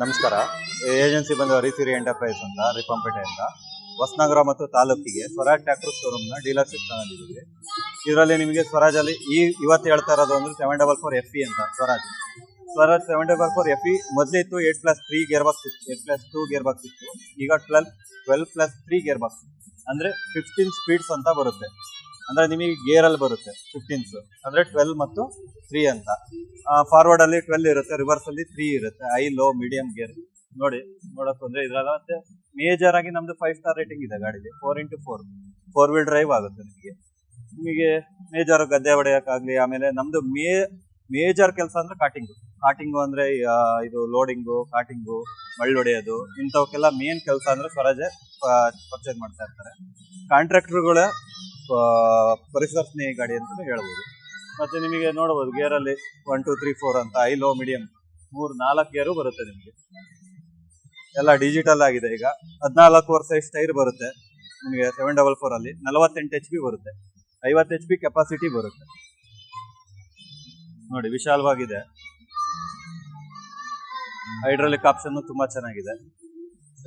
ನಮಸ್ಕಾರ. ಏಜೆನ್ಸಿ ಬಂದು ಹರಿಸಿರಿ ಎಂಟರ್ಪ್ರೈಸ್ ಅಂತ ರಿಪಂಪೇಟೆಯಿಂದ ಹೊಸನಗರ ಮತ್ತು ತಾಲೂಕಿಗೆ ಸ್ವರಾಜ್ ಟ್ರ್ಯಾಕ್ಟರ್ ಶೋರೂಮ್ನ ಡೀಲರ್ಶಿಪ್ ತಂದಿದ್ದೀವಿ ಇದರಲ್ಲಿ ನಿಮಗೆ ಸ್ವರಾಜಲ್ಲಿ ಈ ಇವತ್ತು ಹೇಳ್ತಾ ಇರೋದು ಅಂದ್ರೆ seven double four F E ಅಂತ, Swaraj. Swaraj seven double four F E ಮೊದಲಿತ್ತು eight plus three gear box ಇತ್ತು eight plus two gear box ಇತ್ತು. ಈಗ twelve twelve plus three gear box ಅಂದ್ರೆ ಫಿಫ್ಟೀನ್ ಸ್ಪೀಡ್ಸ್ ಅಂತ ಬರುತ್ತೆ. ಅಂದ್ರೆ ನಿಮಗೆ ಗೇರ್ ಅಲ್ಲಿ ಬರುತ್ತೆ ಫಿಫ್ಟೀನ್ಸ್ ಅಂದ್ರೆ ಟ್ವೆಲ್ ಮತ್ತು ತ್ರೀ ಅಂತ. ಫಾರ್ವರ್ಡ್ ಅಲ್ಲಿ ಟ್ವೆಲ್ ಇರುತ್ತೆ ರಿವರ್ಸ್ ಅಲ್ಲಿ ತ್ರೀ ಇರುತ್ತೆ ಐ ಲೋ ಮೀಡಿಯಂ ಗೇರ್ ನೋಡಿ, ನೋಡಕ್ ಅಂದ್ರೆ ಇದ್ರಲ್ಲ ಮತ್ತೆ ಮೇಜರ್ ಆಗಿ ನಮ್ದು ಫೈವ್ ಸ್ಟಾರ್ ರೇಟಿಂಗ್ ಇದೆ ಗಾಡಿಲಿ four into four four wheel drive ಆಗುತ್ತೆ ನಿಮಗೆ. ನಿಮಗೆ ಮೇಜರ್ ಗದ್ದೆ ಹೊಡೆಯಕ್ಕಾಗ್ಲಿ, ಆಮೇಲೆ ನಮ್ದು ಮೇ ಮೇಜರ್ ಕೆಲಸ ಅಂದ್ರೆ ಕಾಟಿಂಗು ಕಾಟಿಂಗು ಅಂದ್ರೆ ಇದು ಲೋಡಿಂಗು ಕಾಟಿಂಗು ಮಳ್ಳು ಹೊಡೆಯೋದು, ಇಂಥವಕ್ಕೆಲ್ಲ ಮೇನ್ ಕೆಲಸ ಅಂದ್ರೆ ಸ್ವರಾಜೆ ಪರ್ಚೇಸ್ ಮಾಡ್ತಾ ಇರ್ತಾರೆ. ಕಾಂಟ್ರಾಕ್ಟರ್ಗಳ ಪರಿಸರ ಸ್ನೇಹಿ ಗಾಡಿ ಅಂತ ಹೇಳ್ಬೋದು. ಮತ್ತೆ ನಿಮಗೆ ನೋಡಬಹುದು ಗೇರ್ ಅಲ್ಲಿ ಒನ್ ಟೂ ತ್ರೀ ಫೋರ್ ಅಂತ ಐ ಲೋ ಮೀಡಿಯಂ ಮೂರು, ನಾಲ್ಕು ಗೇರು ಬರುತ್ತೆ ನಿಮಗೆ. ಎಲ್ಲ ಡಿಜಿಟಲ್ ಆಗಿದೆ ಈಗ. ಹದಿನಾಲ್ಕು ವರ್ಷ ಟೈರ್ ಬರುತ್ತೆ. ನಿಮಗೆ ಸೆವೆನ್ ಡಬಲ್ ಫೋರ್ ಅಲ್ಲಿ ನಲವತ್ತೆಂಟು ಎಚ್ ಪಿ ಬರುತ್ತೆ. ಐವತ್ತು ಎಚ್ ಪಿ ಕೆಪಾಸಿಟಿ ಬರುತ್ತೆ. ನೋಡಿ, ವಿಶಾಲವಾಗಿದೆ. ಹೈಡ್ರಾಲಿಕ್ ಆಪ್ಷನ್ ತುಂಬಾ ಚೆನ್ನಾಗಿದೆ.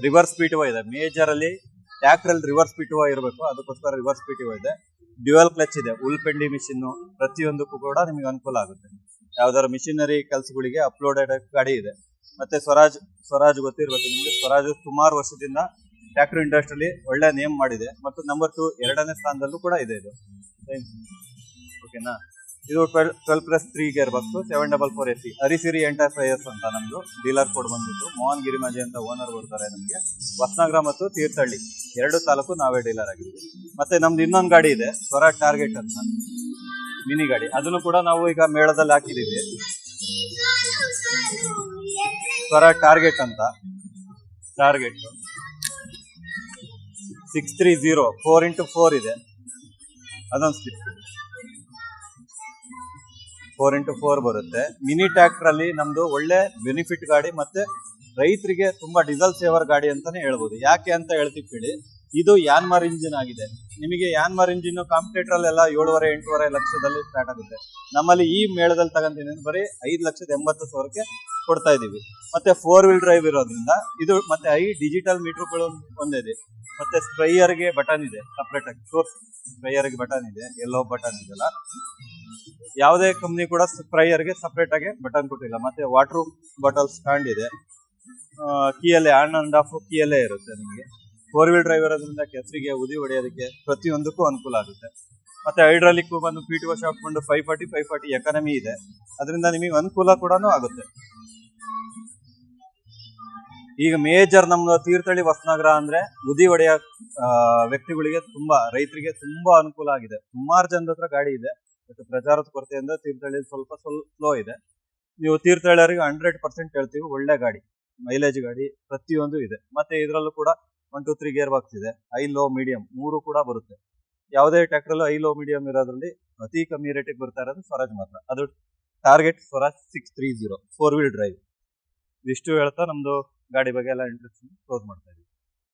ರಿವರ್ಸ್ ಸ್ಪೀಡ್ ಇದೆ. ಮೇಜರ್ ಅಲ್ಲಿ ಟ್ಯಾಕ್ಟರ್ ಅಲ್ಲಿ ರಿವರ್ಸ್ ಪೀಟುವ ಇರಬೇಕು, ಅದಕ್ಕೋಸ್ಕರ ರಿವರ್ಸ್ ಪೀಟುವ ಇದೆ. ಡ್ಯುಯಲ್ ಕ್ಲಚ್ ಇದೆ ಉಲ್ಪೆಂಡಿ ಮಿಷಿನ್ ಪ್ರತಿಯೊಂದಕ್ಕೂ ಕೂಡ ನಿಮಗೆ ಅನುಕೂಲ ಆಗುತ್ತೆ. ಯಾವ್ದಾದ್ರು ಮಿಷಿನರಿ ಕೆಲಸಗಳಿಗೆ ಅಪ್ಲೋಡೆಡ್ ಗಾಡಿ ಇದೆ. ಮತ್ತೆ ಸ್ವರಾಜ್ ಸ್ವರಾಜ್ ಗೊತ್ತಿರ್ಬೇಕು ನಿಮಗೆ? ಸ್ವರಾಜ್ ಸುಮಾರು ವರ್ಷದಿಂದ ಟ್ಯಾಕ್ಟರ್ ಇಂಡಸ್ಟ್ರಿಯಲ್ಲಿ ಒಳ್ಳೆ ನೇಮ್ ಮಾಡಿದೆ. ಮತ್ತು ನಂಬರ್ ಟು ಎರಡನೇ ಸ್ಥಾನದಲ್ಲೂ ಕೂಡ ಇದೆ ಇದು. ಓಕೆನಾ ಇದು twelve twelve plus three gear bus seven double four S C Harisiri enterprises ಅಂತ ನಮ್ದು ಡೀಲರ್ ಕೋಡ್ ಬಂದ್ಬಿಟ್ಟು. ಮೋಹನ್ ಗಿರಿಮಾಜಿ ಅಂತ ಓನರ್ ಬರ್ತಾರೆ ನಮಗೆ. ಹೊಸನಗರ ಮತ್ತು ತೀರ್ಥಹಳ್ಳಿ. ಎರಡು ತಾಲೂಕು ನಾವೇ ಡೀಲರ್ ಆಗಿದ್ದೀವಿ. ಮತ್ತೆ ನಮ್ದು ಇನ್ನೊಂದು ಗಾಡಿ ಇದೆ, ಸ್ವರಾಜ್ ಟಾರ್ಗೆಟ್ ಅಂತ. ಮಿನಿ ಗಾಡಿ. ಅದನ್ನು ಕೂಡ ನಾವು ಈಗ ಮೇಳದಲ್ಲಿ ಹಾಕಿದ್ದೀವಿ. ಸ್ವರಾಜ್ ಟಾರ್ಗೆಟ್ ಅಂತ. Target. Six three zero four into four ಇದೆ. ಅದೊಂದು ಸ್ಲಿಪ್ ಫೋರ್ ಇಂಟು ಫೋರ್ ಬರುತ್ತೆ. ಮಿನಿ ಟ್ರ್ಯಾಕ್ಟರ್ ಅಲ್ಲಿ ನಮ್ದು ಒಳ್ಳೆ ಬೆನಿಫಿಟ್ ಗಾಡಿ ಮತ್ತೆ ರೈತರಿಗೆ ತುಂಬಾ ಡೀಸೆಲ್ ಸೇವರ್ ಗಾಡಿ ಅಂತಾನೆ ಹೇಳ್ಬೋದು. ಯಾಕೆ ಅಂತ ಹೇಳ್ತೀವಿ ಕೇಳಿ ಇದು ಯಾನ್ಮಾರ್ ಇಂಜಿನ್ ಆಗಿದೆ. ನಿಮಗೆ ಯಾನ್ಮಾರ್ ಇಂಜಿನ್ ಕಾಂಪಿಟೇಟರ್ ಅಲ್ಲೆಲ್ಲ ಏಳುವರೆ, ಎಂಟೂವರೆ ಲಕ್ಷದಲ್ಲಿ ಸ್ಟಾರ್ಟ್ ಆಗುತ್ತೆ. ನಮ್ಮಲ್ಲಿ ಈ ಮೇಳದಲ್ಲಿ ತಗೊಂತೀನಿ ಬರೀ ಐದು ಲಕ್ಷದ ಎಂಬತ್ತು ಸಾವಿರಕ್ಕೆ ಕೊಡ್ತಾ ಇದೀವಿ. ಮತ್ತೆ ಫೋರ್ ವೀಲ್ ಡ್ರೈವ್ ಇರೋದ್ರಿಂದ ಇದು ಮತ್ತೆ ಐ ಡಿಜಿಟಲ್ ಮೀಟರ್ಗಳು ಒಂದಿದೆ ಮತ್ತೆ ಸ್ಪ್ರೈಯರ್ಗೆ ಬಟನ್ ಇದೆ. ಸಪ್ರೇಟ್ ಆಗಿ. ಸ್ಪ್ರೈಯರ್ಗೆ ಬಟನ್ ಇದೆ. ಎಲ್ಲೋ ಬಟನ್ ಇದೆಲ್ಲ ಯಾವುದೇ ಕಂಪ್ನಿ ಕೂಡ ಫ್ರೈಯರ್ಗೆ ಸಪ್ರೇಟ್ ಆಗಿ ಬಟನ್ ಕೊಟ್ಟಿಲ್ಲ. ಮತ್ತೆ ವಾಟರ್ ಬಾಟಲ್ ಸ್ಟ್ಯಾಂಡ್ ಇದೆ. ಕೀಯಲ್ಲೇ ಆನ್ ಅಂಡ್ ಆಫ್ ಕೀಯಲ್ಲೇ ಇರುತ್ತೆ ನಿಮಗೆ. ಫೋರ್ ವೀಲ್ ಡ್ರೈವರ್ ಅದರಿಂದ ಕೆಸರಿಗೆ ಉದಿ ಹೊಡೆಯೋದಕ್ಕೆ ಪ್ರತಿಯೊಂದಕ್ಕೂ ಅನುಕೂಲ ಆಗುತ್ತೆ. ಮತ್ತೆ ಹೈಡ್ರಾಲಿಕ್ ಬಂದು ಪಿ ಟಿ ವಾಶ್ ಹಾಕೊಂಡು five forty five forty economy ಇದೆ. ಅದರಿಂದ ನಿಮಗೆ ಅನುಕೂಲ ಕೂಡ ಆಗುತ್ತೆ. ಈಗ ಮೇಜರ್ ನಮ್ದು ತೀರ್ಥಹಳ್ಳಿ ಹೊಸನಗರ ಅಂದ್ರೆ ಉದಿ ಹೊಡೆಯ ವ್ಯಕ್ತಿಗಳಿಗೆ ತುಂಬಾ, ರೈತರಿಗೆ ತುಂಬಾ ಅನುಕೂಲ ಆಗಿದೆ. ಸುಮಾರು ಜನರ ಗಾಡಿ ಇದೆ. ಬಟ್ ಪ್ರಚಾರದ ಕೊರತೆಯಿಂದ ತೀರ್ಥಹಳ್ಳಿ ಸ್ವಲ್ಪ ಸ್ವಲ್ಪ ಸ್ಲೋ ಇದೆ. ನೀವು ತೀರ್ಥಹಳ್ಳಿಯವರಿಗೆ ಹಂಡ್ರೆಡ್ ಪರ್ಸೆಂಟ್ ಹೇಳ್ತೀವಿ, ಒಳ್ಳೆ ಗಾಡಿ ಮೈಲೇಜ್ ಗಾಡಿ ಪ್ರತಿಯೊಂದು ಇದೆ. ಮತ್ತೆ ಇದರಲ್ಲೂ ಕೂಡ one two three gear box ಇದೆ. ಐ ಲೋ ಮೀಡಿಯಂ ಮೂರು ಕೂಡ ಬರುತ್ತೆ. ಯಾವುದೇ ಟ್ರ್ಯಾಕ್ಟರ್ ಐ ಲೋ ಮೀಡಿಯಂ ಇರೋದ್ರಲ್ಲಿ ಅತಿ ಕಮ್ಮಿ ರೇಟಿಗೆ ಬರ್ತಾ ಇರೋದು ಸ್ವರಾಜ್ ಮಾತ್ರ. ಅದು target Swaraj six three zero four wheel drive ಇಷ್ಟು ಹೇಳ್ತಾ ನಮ್ದು ಗಾಡಿ ಬಗ್ಗೆ ಎಲ್ಲ ಇಂಟ್ರೆಸ್ಟ್ ಕ್ಲೋಸ್ ಮಾಡ್ತಾ ಇದ್ದೀವಿ.